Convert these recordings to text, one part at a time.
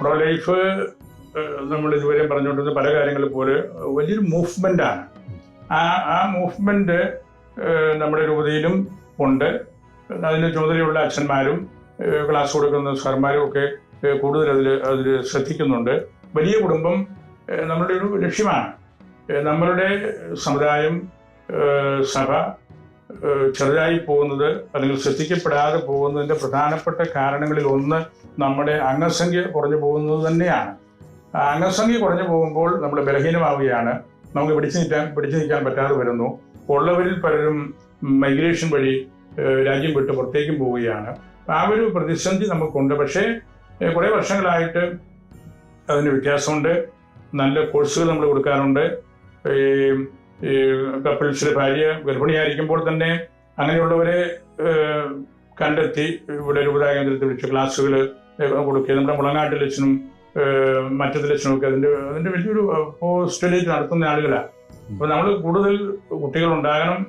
Pro life നമ്മൾ ഇതുവരെ പറഞ്ഞുകൊണ്ടിരുന്ന പല കാര്യങ്ങൾ പോലെ വലിയൊരു മൂവ്മെന്റ് ആണ്. ആ ആ മൂവ്മെന്റ് നമ്മുടെ രൂപതയിലും ഉണ്ട്. അതിന് ചുമതലയുള്ള അച്ഛന്മാരും ക്ലാസ് കൊടുക്കുന്ന സാർമാരും ഒക്കെ കൂടുതൽ അതിൽ അതിൽ ശ്രദ്ധിക്കുന്നുണ്ട്. വലിയ കുടുംബം നമ്മളുടെ ഒരു ലക്ഷ്യമാണ്. നമ്മളുടെ സമുദായം സഭ ചെറുതായി പോകുന്നത് അല്ലെങ്കിൽ ശ്രദ്ധിക്കപ്പെടാതെ പോകുന്നതിന്റെ പ്രധാനപ്പെട്ട കാരണങ്ങളിൽ ഒന്ന് നമ്മുടെ അംഗസംഖ്യ കുറഞ്ഞു പോകുന്നത് തന്നെയാണ്. അംഗസംഖ്യ കുറഞ്ഞു പോകുമ്പോൾ നമ്മൾ ബലഹീനമാവുകയാണ്. നമുക്ക് പിടിച്ചു നിൽക്കാൻ പിടിച്ചു നിൽക്കാൻ പറ്റാതെ വരുന്നു. ഉള്ളവരിൽ പലരും മൈഗ്രേഷൻ വഴി രാജ്യം വിട്ട് പുറത്തേക്കും പോവുകയാണ്. ആ ഒരു പ്രതിസന്ധി നമുക്കുണ്ട്. പക്ഷേ കുറേ വർഷങ്ങളായിട്ട് അതിന് വ്യത്യാസമുണ്ട്. നല്ല കോഴ്സുകൾ നമ്മൾ കൊടുക്കാറുണ്ട്. ഈ കപ്പിൾസിലെ ഭാര്യ ഗർഭിണിയായിരിക്കുമ്പോൾ തന്നെ അങ്ങനെയുള്ളവരെ കണ്ടെത്തി ഇവിടെ രൂപതാ കേന്ദ്രത്തിൽ വിളിച്ച് ക്ലാസ്സുകൾ കൊടുക്കുക നമ്മുടെ മുളങ്ങാട്ടിൽ അച്ഛനും അച്ഛനും ഒക്കെ അതിന്റെ അതിന്റെ വലിയൊരു പോസ്റ്റലേറ്റ് നടത്തുന്ന ആളുകളാണ് അപ്പൊ നമ്മൾ കൂടുതൽ കുട്ടികൾ ഉണ്ടാകണം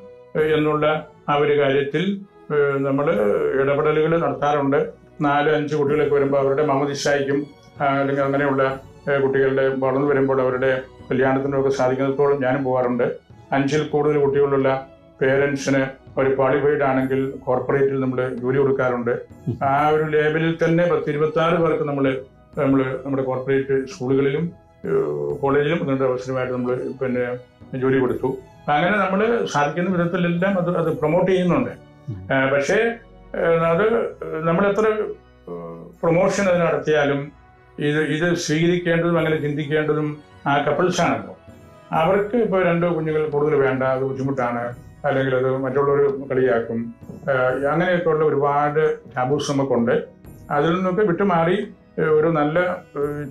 എന്നുള്ള ആ ഒരു കാര്യത്തിൽ നമ്മൾ ഇടപെടലുകൾ നടത്താറുണ്ട്. നാല് അഞ്ച് കുട്ടികളൊക്കെ വരുമ്പോൾ അവരുടെ മമദിശായിക്കും അല്ലെങ്കിൽ അങ്ങനെയുള്ള കുട്ടികളുടെ വളർന്നു വരുമ്പോൾ അവരുടെ കല്യാണത്തിനൊക്കെ സാധിക്കുന്നിടത്തോളം ഞാനും പോകാറുണ്ട്. അഞ്ചിൽ കൂടുതൽ കുട്ടികളുള്ള പേരൻസിന് ഒരു ക്വാളിഫൈഡ് ആണെങ്കിൽ കോർപ്പറേറ്റിൽ നമ്മൾ ജോലി കൊടുക്കാറുണ്ട്. ആ ഒരു ലേബലിൽ തന്നെ പത്ത് ഇരുപത്തി പേർക്ക് നമ്മൾ നമ്മൾ നമ്മുടെ കോർപ്പറേറ്റ് സ്കൂളുകളിലും കോളേജിലും അതിന്റെ അവസരമായിട്ട് നമ്മൾ പിന്നെ ജോലി കൊടുത്തു. അങ്ങനെ നമ്മൾ സാധിക്കുന്ന വിധത്തിലെല്ലാം അത് അത് പ്രൊമോട്ട് ചെയ്യുന്നുണ്ട്. പക്ഷേ അത് നമ്മളെത്ര പ്രൊമോഷൻ അത് നടത്തിയാലും ഇത് ഇത് സ്വീകരിക്കേണ്ടതും അങ്ങനെ ചിന്തിക്കേണ്ടതും ആ കപ്പിൾസാണല്ലോ. അവർക്ക് ഇപ്പോൾ രണ്ട് കുഞ്ഞുങ്ങൾ കൂടുതൽ വേണ്ട അത് ബുദ്ധിമുട്ടാണ് അല്ലെങ്കിൽ അത് മറ്റുള്ളവർ കളിയാക്കും. അങ്ങനെയൊക്കെയുള്ള ഒരുപാട് ടാബൂസ് നമുക്കുണ്ട്. അതിൽ നിന്നൊക്കെ വിട്ടുമാറി ഒരു നല്ല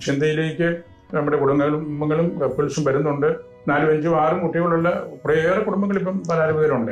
ചിന്തയിലേക്ക് നമ്മുടെ കുടുംബങ്ങളും കപ്പിൾസും വരുന്നുണ്ട്. നാലും അഞ്ചും ആറും കുട്ടികളുള്ള കുറേയേറെ കുടുംബങ്ങൾ ഇപ്പം പരാതിപതിലുണ്ട്